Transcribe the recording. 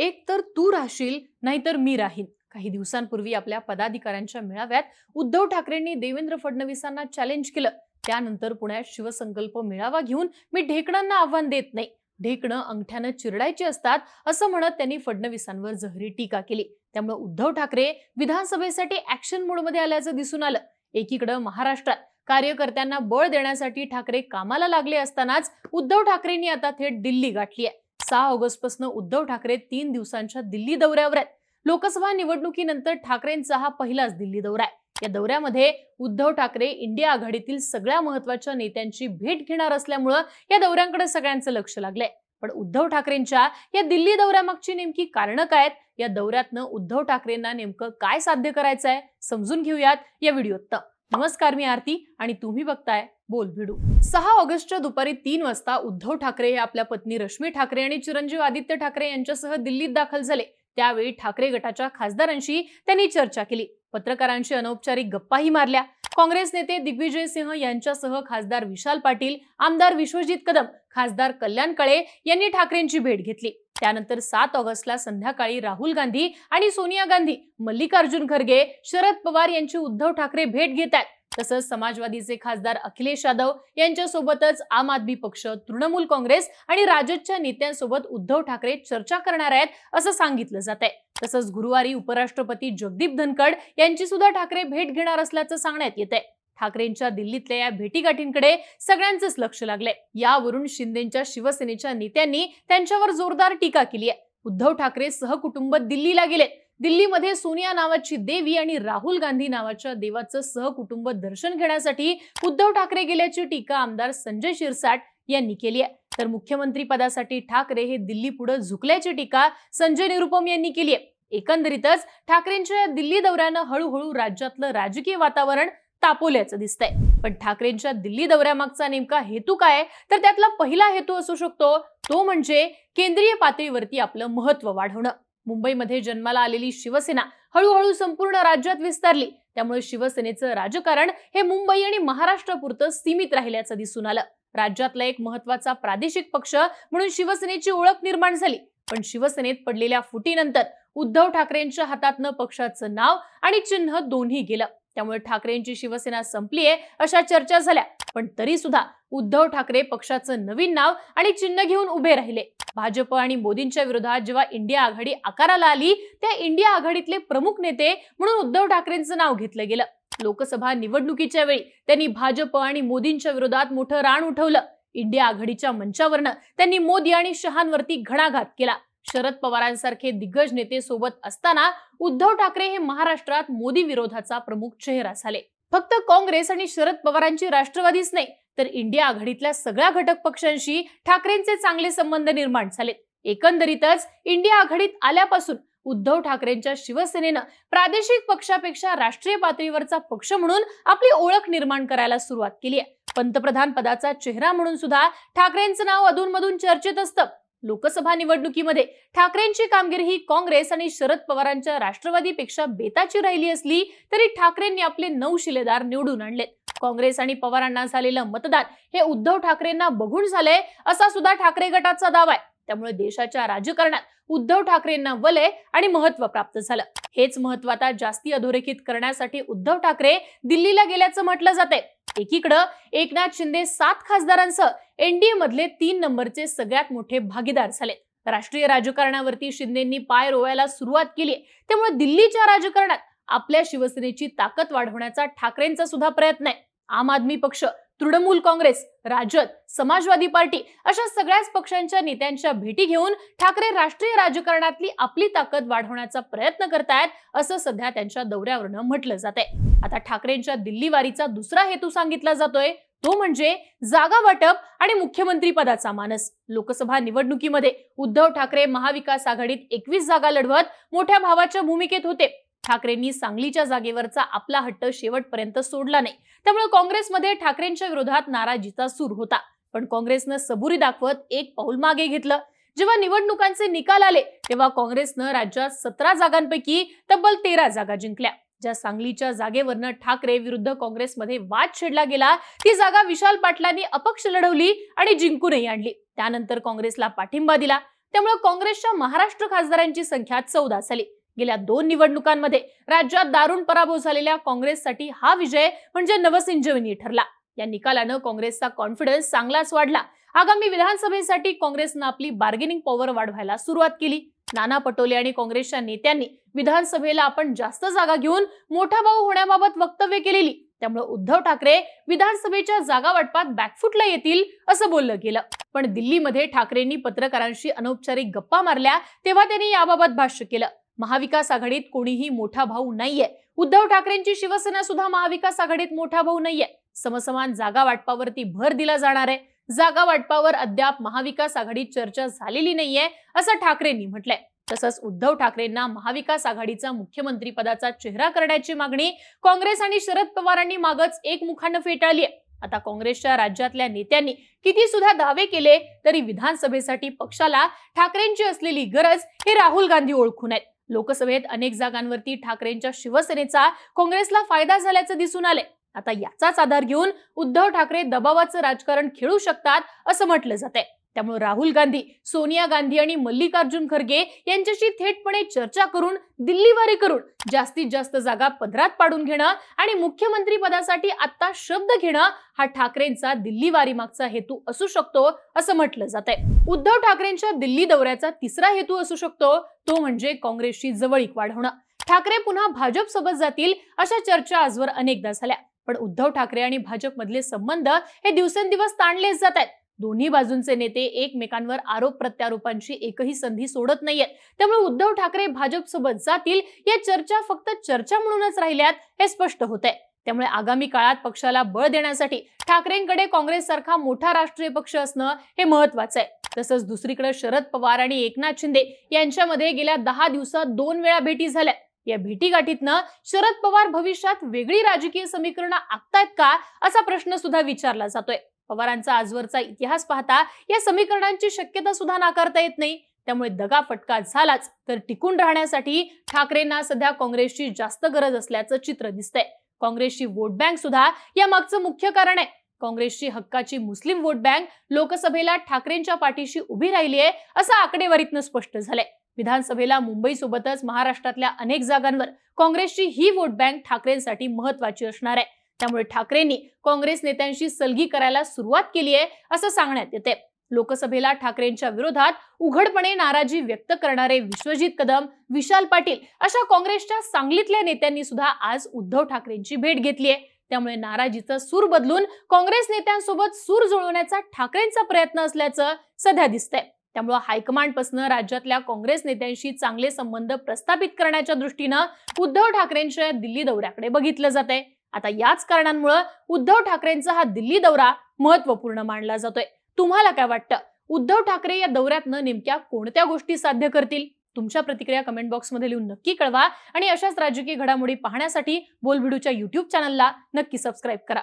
एक तर तू राहशील नाहीतर मी राहीन. काही दिवसांपूर्वी आपल्या पदाधिकाऱ्यांच्या मेळाव्यात उद्धव ठाकरेंनी देवेंद्र फडणवीसांना चॅलेंज केलं. त्यानंतर पुण्यात शिवसंकल्प मेळावा घेऊन मी ढेकणांना आव्हान देत नाही. ढेकणं अंगठ्यानं चिरडायची असतात असं म्हणत त्यांनी फडणवीसांवर जहरी टीका केली. त्यामुळे उद्धव ठाकरे विधानसभेसाठी ऍक्शन मोडमध्ये आल्याचं दिसून आलं. एकीकडे महाराष्ट्रात कार्यकर्त्यांना बळ देण्यासाठी ठाकरे कामाला लागले असतानाच उद्धव ठाकरेंनी आता थेट दिल्ली गाठली आहे सहा ऑगस्टपासून उद्धव ठाकरे तीन दिवसांच्या दिल्ली दौऱ्यावर आहेत. लोकसभा निवडणुकीनंतर ठाकरेंचा हा पहिलाच दिल्ली दौरा आहे. या दौऱ्यामध्ये उद्धव ठाकरे इंडिया आघाडीतील सगळ्या महत्त्वाच्या नेत्यांची भेट घेणार असल्यामुळं या दौऱ्यांकडे सगळ्यांचं लक्ष लागलंय. पण उद्धव ठाकरेंच्या या दिल्ली दौऱ्यामागची नेमकी कारणं काय आहेत? या दौऱ्यातनं उद्धव ठाकरेंना नेमकं काय साध्य करायचं आहे समजून घेऊयात या व्हिडिओत. नमस्कार मी आरती आणि तुम्ही बघताय बोल भिडू. सहा ऑगस्टच्या दुपारी तीन वाजता उद्धव ठाकरे हे आपल्या पत्नी रश्मी ठाकरे आणि चिरंजीव आदित्य ठाकरे यांच्यासह दिल्लीत दाखल झाले. त्यावेळी ठाकरे गटाच्या खासदारांशी त्यांनी चर्चा केली. पत्रकारांशी अनौपचारिक गप्पाही मारल्या. काँग्रेस नेते दिग्विजय सिंह यांच्यासह खासदार विशाल पाटील आमदार विश्वजित कदम खासदार कल्याण कळे यांनी ठाकरेंची भेट घेतली. त्यानंतर सात ऑगस्टला संध्याकाळी राहुल गांधी आणि सोनिया गांधी मल्लिकार्जुन खरगे शरद पवार यांची उद्धव ठाकरे भेट घेत आहेत. तसंच समाजवादीचे खासदार अखिलेश यादव यांच्यासोबतच आम आदमी पक्ष तृणमूल काँग्रेस आणि राजदच्या नेत्यांसोबत उद्धव ठाकरे चर्चा करणार आहेत असं सांगितलं जात आहे तसंच गुरुवारी उपराष्ट्रपती जगदीप धनखड यांची सुद्धा ठाकरे भेट घेणार असल्याचं सांगण्यात येत आहे ठाकरेंच्या दिल्लीतल्या या भेटीगाठींकडे सगळ्यांचंच लक्ष लागलंय. यावरून शिंदेच्या शिवसेनेच्या नेत्यांनी त्यांच्यावर जोरदार टीका केली आहे. उद्धव ठाकरे सहकुटुंब दिल्लीला गेलेत. दिल्लीमध्ये सोनिया नावाची देवी आणि राहुल गांधी नावाच्या देवाचं सहकुटुंब दर्शन घेण्यासाठी उद्धव ठाकरे गेल्याची टीका आमदार संजय शिरसाट यांनी केली आहे. तर मुख्यमंत्री पदासाठी ठाकरे हे दिल्ली पुढे झुकल्याची टीका संजय निरुपम यांनी केली आहे. एकंदरीतच ठाकरेंच्या या दिल्ली दौऱ्यानं हळूहळू राज्यातलं राजकीय वातावरण तापवल्याचं दिसतंय. पण ठाकरेंच्या दिल्ली दौऱ्यामागचा नेमका हेतू काय तर त्यातला पहिला हेतू असू शकतो तो म्हणजे केंद्रीय पातळीवरती आपलं महत्त्व वाढवणं. मुंबईमध्ये जन्माला आलेली शिवसेना हळूहळू संपूर्ण राज्यात विस्तारली. त्यामुळे शिवसेनेचं राजकारण हे मुंबई आणि महाराष्ट्रापुरतं सीमित राहिल्याचं दिसून आलं. राज्यातला एक महत्त्वाचा प्रादेशिक पक्ष म्हणून शिवसेनेची ओळख निर्माण झाली. पण शिवसेनेत पडलेल्या फुटीनंतर उद्धव ठाकरेंच्या हातातनं पक्षाचं नाव आणि चिन्ह दोन्ही गेलं. त्यामुळे ठाकरेंची शिवसेना संपली आहे अशा चर्चा झाल्या. पण तरी सुद्धा उद्धव ठाकरे पक्षाचं नवीन नाव आणि चिन्ह घेऊन उभे राहिले. भाजप आणि मोदींच्या विरोधात जेव्हा इंडिया आघाडी आकाराला आली त्या इंडिया आघाडीतले प्रमुख नेते म्हणून उद्धव ठाकरेंचं नाव घेतलं गेलं. लोकसभा निवडणुकीच्या वेळी त्यांनी भाजप आणि मोदींच्या विरोधात मोठं रान उठवलं. इंडिया आघाडीच्या मंचावरनं त्यांनी मोदी आणि शहांवरती घणाघात केला. शरद पवारांसारखे दिग्गज नेते सोबत असताना उद्धव ठाकरे हे महाराष्ट्रात मोदी विरोधाचा प्रमुख चेहरा झाले. फक्त काँग्रेस आणि शरद पवारांची राष्ट्रवादीच नाही तर इंडिया आघाडीतल्या सगळ्या घटक पक्षांशी ठाकरेंचे चांगले संबंध निर्माण झाले एकंदरीतच इंडिया आघाडीत आल्यापासून उद्धव ठाकरेंच्या शिवसेनेनं प्रादेशिक पक्षापेक्षा राष्ट्रीय पातळीवरचा पक्ष म्हणून आपली ओळख निर्माण करायला सुरुवात केली आहे. पंतप्रधान पदाचा चेहरा म्हणून सुद्धा ठाकरेंचं नाव अधूनमधून चर्चेत असतं. लोकसभा निवडणुकीमध्ये ठाकरेंची कामगिरी ही काँग्रेस आणि शरद पवारांच्या राष्ट्रवादीपेक्षा बेताची राहिली असली तरी ठाकरेंनी आपले नऊ शिलेदार निवडून आणलेत. काँग्रेस आणि पवारांना झालेलं मतदान हे उद्धव ठाकरेंना बघून झालंय असा सुद्धा ठाकरे गटाचा दावा आहे. त्यामुळे देशाच्या राजकारणात उद्धव ठाकरेंना वलय आणि महत्त्व प्राप्त झालं. हेच महत्त्व आता जास्ती अधोरेखित करण्यासाठी उद्धव ठाकरे दिल्लीला गेल्याचं म्हटलं जाते एकीकडं एकनाथ शिंदे सात खासदारांसह एनडीए मधले तीन नंबरचे सगळ्यात मोठे भागीदार झाले राष्ट्रीय राजकारणावरती शिंदेंनी पाय रोवायला सुरुवात केली त्यामुळे दिल्लीच्या राजकारणात आपल्या शिवसेनेची ताकद वाढवण्याचा ठाकरेंचा सुद्धा प्रयत्न आहे. आम आदमी पक्ष तृणमूल काँग्रेस राजद समाजवादी पार्टी अशा सगळ्याच पक्षांच्या नेत्यांच्या भेटी घेऊन ठाकरे राष्ट्रीय राजकारणातली आपली ताकद वाढवण्याचा प्रयत्न करतायत असं सध्या त्यांच्या दौऱ्यावरनं म्हटलं जात आहे आता ठाकरेंच्या दिल्ली वारीचा दुसरा हेतू सांगितला जातोय तो म्हणजे जागा वाटप आणि मुख्यमंत्री पदाचा मानस. लोकसभा निवडणुकीमध्ये उद्धव ठाकरे महाविकास आघाडीत एकवीस जागा लढवत मोठ्या भावाच्या भूमिकेत होते. ठाकरेंनी सांगलीच्या जागेवरचा आपला हट्ट शेवटपर्यंत सोडला नाही. त्यामुळे काँग्रेसमध्ये ठाकरेंच्या विरोधात नाराजीचा सूर होता. पण काँग्रेसनं सबुरी दाखवत एक पाऊल मागे घेतलं. जेव्हा निवडणुकांचे निकाल आले तेव्हा काँग्रेसनं राज्यात सतरा जागांपैकी तब्बल तेरा जागा जिंकल्या. ज्या सांगलीच्या जागेवरनं ठाकरे विरुद्ध काँग्रेसमध्ये वाद छेडला गेला ती जागा विशाल पाटलांनी अपक्ष लढवली आणि जिंकूनही आणली. त्यानंतर काँग्रेसला पाठिंबा दिला. त्यामुळे काँग्रेसच्या महाराष्ट्र खासदारांची संख्या चौदा झाली. गेल्या दोन निवडणुकांमध्ये राज्यात दारुण पराभव झालेल्या काँग्रेससाठी हा विजय म्हणजे नवसंजीवनी ठरला. या निकालानं काँग्रेसचा कॉन्फिडन्स चांगलाच वाढला. आगामी विधानसभेसाठी काँग्रेसनं आपली बार्गेनिंग पॉवर वाढवायला सुरुवात केली. नाना पटोले आणि काँग्रेसच्या नेत्यांनी विधानसभेला आपण जास्त जागा घेऊन मोठा भाऊ होण्याबाबत वक्तव्य केलेली. त्यामुळे उद्धव ठाकरे विधानसभेच्या जागा वाटपात बॅकफुटला येतील असं बोललं गेलं. पण दिल्लीमध्ये ठाकरेंनी पत्रकारांशी अनौपचारिक गप्पा मारल्या तेव्हा त्यांनी याबाबत भाष्य केलं. महाविकास आघाडीत कोणीही मोठा भाऊ नाहीये. उद्धव ठाकरेंची शिवसेना सुद्धा महाविकास आघाडीत मोठा भाऊ नाहीये. समसमान जागा वाटपावरती भर दिला जाणार आहे. जागा वाटपावर अद्याप महाविकास आघाडीत चर्चा झालेली नाहीये असं ठाकरेंनी म्हटलंय. तसंच उद्धव ठाकरेंना महाविकास आघाडीचा मुख्यमंत्री पदाचा चेहरा करण्याची मागणी काँग्रेस आणि शरद पवारांनी मागच एकमुखानं फेटाळली आहे आता काँग्रेसच्या राज्यातल्या नेत्यांनी किती सुद्धा दावे केले तरी विधानसभेसाठी पक्षाला ठाकरेंची असलेली गरज हे राहुल गांधी ओळखून आहेत. लोकसभेत अनेक जागांवरती ठाकरेंच्या शिवसेनेचा काँग्रेसला फायदा झाल्याचं दिसून आले आता याचाच आधार घेऊन उद्धव ठाकरे दबावाचं राजकारण खेळू शकतात असं म्हटलं जाते त्यामुळे राहुल गांधी सोनिया गांधी आणि मल्लिकार्जुन खरगे यांच्याशी थेटपणे चर्चा करून दिल्लीवारी करून जास्तीत जास्त जागा पदरात पाडून घेणं आणि मुख्यमंत्री पदासाठी आता शब्द घेणं हा ठाकरेंचा दिल्लीवारी मागचा हेतू असू शकतो असं म्हटलं जात उद्धव ठाकरेंच्या दिल्ली दौऱ्याचा तिसरा हेतू असू शकतो तो म्हणजे काँग्रेसची जवळीक वाढवणं. ठाकरे पुन्हा भाजप सोबत जातील अशा चर्चा आजवर अनेकदा झाल्या पण उद्धव ठाकरे आणि भाजपमधले संबंध हे दिवसेंदिवस ताणलेच जात आहेत. दोन्ही बाजूंचे नेते एकमेकांवर आरोप प्रत्यारोपांची एकही संधी सोडत नाहीयेत. त्यामुळे उद्धव ठाकरे भाजपसोबत जातील या चर्चा फक्त चर्चा म्हणूनच राहिल्यात हे स्पष्ट होत आहे त्यामुळे आगामी काळात पक्षाला बळ देण्यासाठी ठाकरेंकडे काँग्रेस सारखा मोठा राष्ट्रीय पक्ष असणं हे महत्वाचं आहे. तसंच दुसरीकडे शरद पवार आणि एकनाथ शिंदे यांच्यामध्ये गेल्या दहा दिवसात दोन वेळा भेटी झाल्या. या भेटीगाठीतनं शरद पवार भविष्यात वेगळी राजकीय समीकरणं आखतायत का असा प्रश्न सुद्धा विचारला जातोय. पवारांचा आजवरचा इतिहास पाहता या समीकरणांची शक्यता सुद्धा नाकारता येत नाही. त्यामुळे दगा फटका झालाच तर टिकून राहण्यासाठी ठाकरेंना सध्या काँग्रेसची जास्त गरज असल्याचं चित्र दिसतंय. काँग्रेसची वोट बँक सुद्धा या मागचं मुख्य कारण आहे. काँग्रेसची हक्काची मुस्लिम वोट बँक लोकसभेला ठाकरेंच्या पाठीशी उभी राहिली आहे असं आकडेवारीतनं स्पष्ट झालंय. विधानसभेला मुंबईसोबतच महाराष्ट्रातल्या अनेक जागांवर काँग्रेसची ही वोट बँक ठाकरेंसाठी महत्वाची असणार आहे. त्यामुळे ठाकरेंनी काँग्रेस नेत्यांशी सलगी करायला सुरुवात केली आहे असं सांगण्यात येते लोकसभेला ठाकरेंच्या विरोधात उघडपणे नाराजी व्यक्त करणारे विश्वजित कदम विशाल पाटील अशा काँग्रेसच्या सांगलीतल्या नेत्यांनी सुद्धा आज उद्धव ठाकरेंची भेट घेतली आहे. त्यामुळे नाराजीचा सूर बदलून काँग्रेस नेत्यांसोबत सूर जुळवण्याचा ठाकरेंचा प्रयत्न असल्याचं सध्या दिसतंय. त्यामुळे हायकमांडपासून राज्यातल्या काँग्रेस नेत्यांशी चांगले संबंध प्रस्थापित करण्याच्या दृष्टीनं उद्धव ठाकरेंच्या दिल्ली दौऱ्याकडे बघितलं जात आहे आता याच कारणांमुळे उद्धव ठाकरेंचा हा दिल्ली दौरा महत्त्वपूर्ण मानला जातोय. तुम्हाला काय वाटतं? उद्धव ठाकरे या दौऱ्यातनं नेमक्या कोणत्या गोष्टी साध्य करतील? तुमच्या प्रतिक्रिया कमेंट बॉक्समध्ये लिहून नक्की कळवा आणि अशाच राजकीय घडामोडी पाहण्यासाठी बोलबिडूच्या युट्यूब चॅनलला नक्की सबस्क्राईब करा.